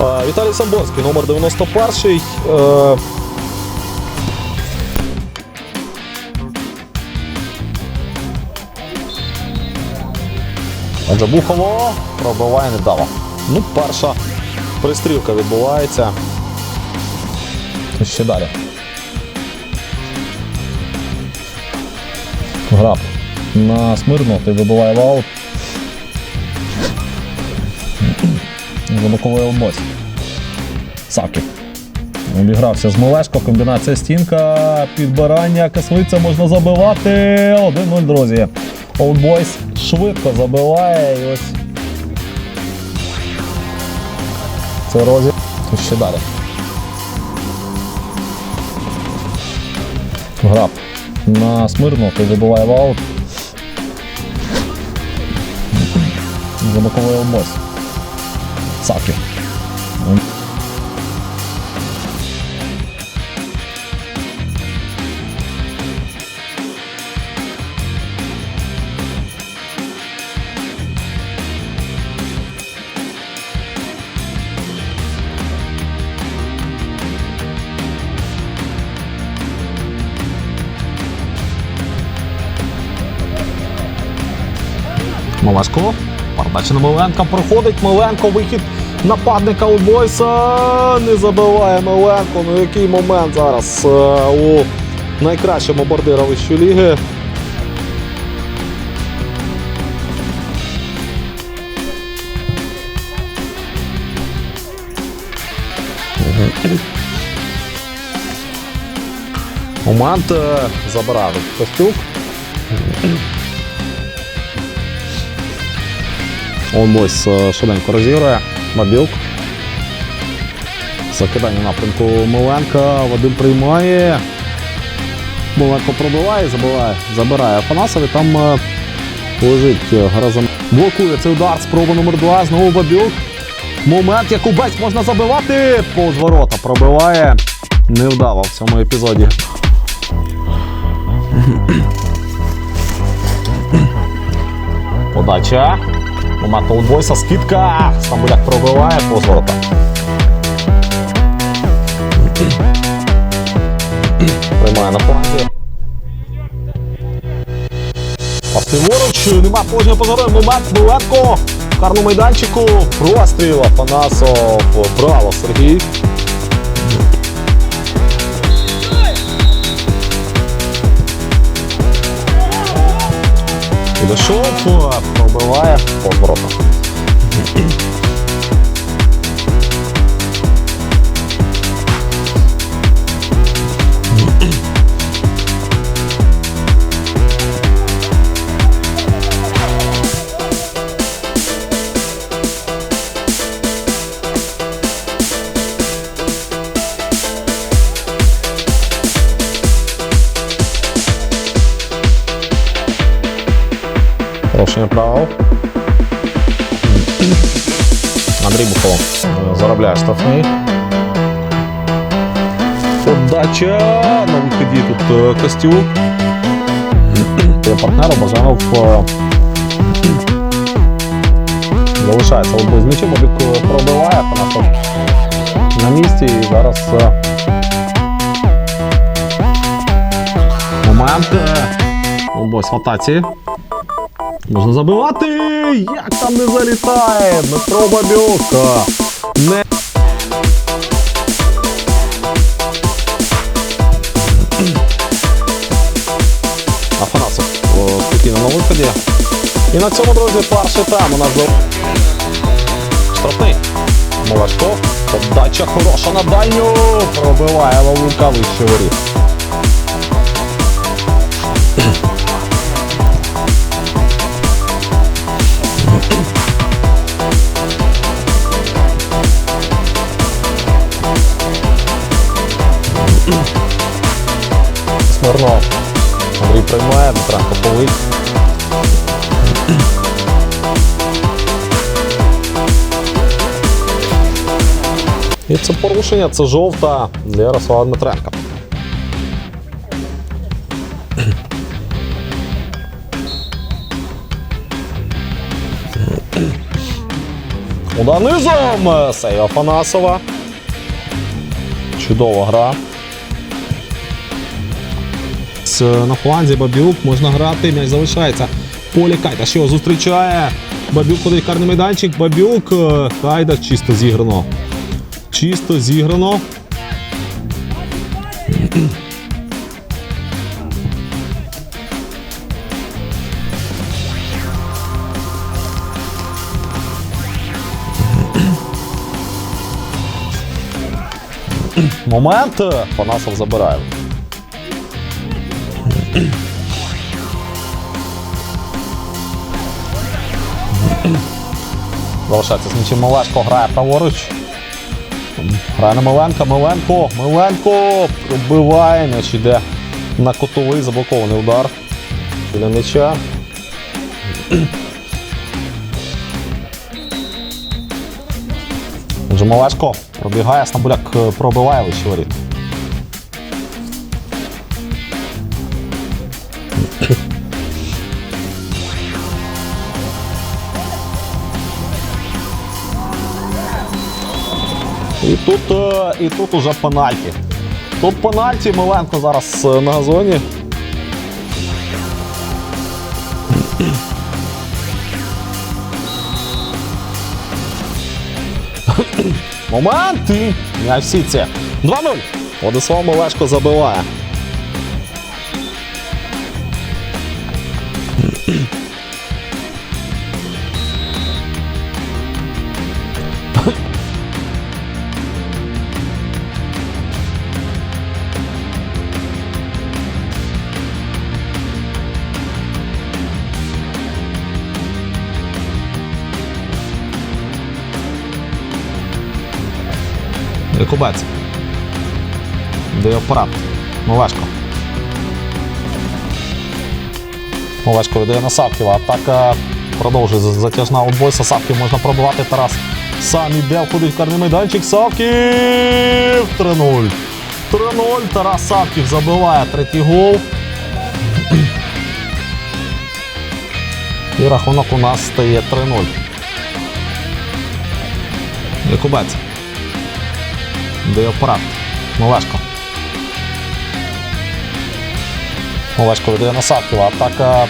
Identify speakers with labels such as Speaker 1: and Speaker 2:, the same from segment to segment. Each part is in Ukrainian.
Speaker 1: Віталій Самборський, номер 91. Е, Отже, Бухово пробиває недало. Ну, перша пристрілка відбувається. Ще далі. Граб на смирнути вибиває в аут. За боковий обмось. Саки. Обігрався з Мелешко, комбінація стінка, підбирання, кислиця можна забивати. 1-0, друзі. Олдбойс швидко забиває і ось. Це розі. Ще далі. Граб на смирнути вибиває в аут. За боковий Саки. Малашко. Передача Миленка проходить. Миленко вихід нападника у Бойса. Не забиває Миленко. Ну який момент зараз е, у найкращому бордира вищої ліги. Момент е, забирав Костюк. Он ось е, швиденько розігрує. Бабілк. Закидання напрямку Миленка. Вадим приймає. Миленко пробиває, забиває, забирає Афанасов і там е, лежить е, Блокує цей удар. Спроба номер 2 Знову Бабілк. Момент, Якубець можна забивати. Повз ворота пробиває. Невдало в цьому епізоді. Подача. Момент Олдбойса, скидка. Стамбуляк пробиває поворота. Приймає на флангі. Пас ліворуч, нема положення позору. Момент Миленко. В карному майданчику. Простріл Афанасов. Браво, Сергій. Підійшов, пробиває поворота. Порушення правил. Андрій Бухов е, заробляє штрафний. Подача на виході тут е, Костюк. Партнер Бажанов е, залишається з м'ячем, Бобік пробиває, Панасов на місці і зараз е, момент. Обось в атаці. Можна забивати! Як там не залітає! Дмитро Бабюк! Не... Афанасов спокійно на виході. І на цьому, друзі, перший там у нас за... штрафний. Малашков. Подача хороша на дальню. Пробиває Лавука вище воріт. Смирнов. Андрій приймає, Дмитренко полить. І це порушення, це жовта для Ярослава Дмитренка. Удар низом! Сейв Афанасова. Чудова гра. С- На фланзі Бабюк можна грати, м'яч залишається. Полі Кайда що зустрічає. Бабюк ходить карний майданчик. Бабюк. е, Кайда чисто зіграно. Чисто зіграно. Момент. Панасов забирає. Залишається з м'ячем Милешко, грає праворуч. Грає на Миленка, Миленко, Миленко пробиває, м'яч іде на котовий заблокований удар. Біля м'яча. Отже, Малешко пробігає, Стамбуляк е, пробиває вище воріт. І тут, е, і тут уже пенальті. Тут пенальті Миленко зараз е, на газоні. Момент! І м'яч в 2-0. Владислав Малешко забиває. Якубець. Дає апарат. Милешко. Милешко віддає на Савківа. Атака продовжує затяжна у бойса. Савків можна пробивати. Тарас сам іде, входить в карний майданчик. Савків 3-0. 3-0. Тарас Савків забиває третій гол. І рахунок у нас стає 3-0. Якубець. Дає апарат. Милешко. Милешко видає на Савківа. Атака.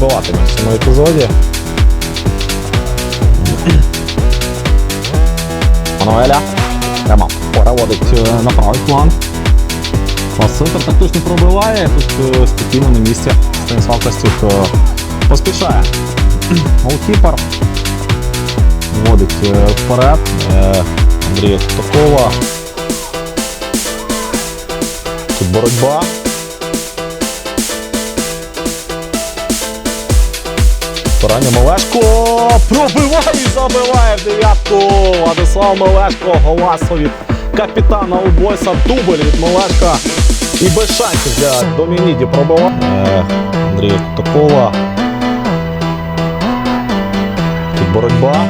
Speaker 1: Не в цьому епізоді. Мануеля. Прямо переводить е, на правий фланг. Клас-центр так точно пробиває. Тут е, спокійно на місці. Станіслав Костюк е, поспішає. Голкіпер. Вводить вперед. Андрія Токова. Тут боротьба. Порання Мелешко пробиває і забиває в дев'ятку. Владислав Мелешко, голасо від капітана Убойса, дубль від Мелешка. І без шансів для Домініді пробивав. Андрій Кутакова. Тут боротьба.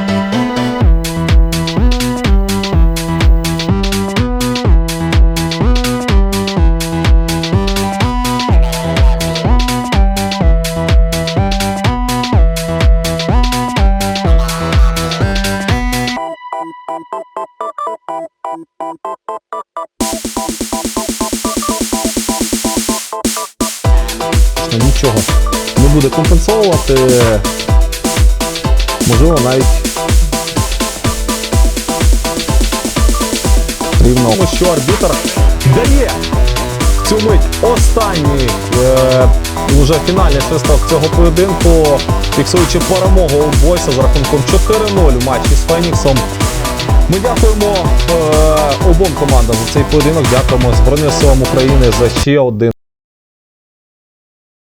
Speaker 1: Нічого не буде компенсовувати. Можливо, навіть рівно. Тому що арбітр дає цю мить останній е, уже фінальний свисток цього поєдинку, фіксуючи перемогу у Бойса з рахунком 4-0 у матчі з Феніксом. Ми дякуємо е, обом командам за цей поєдинок. Дякуємо Збройним силам України за ще один.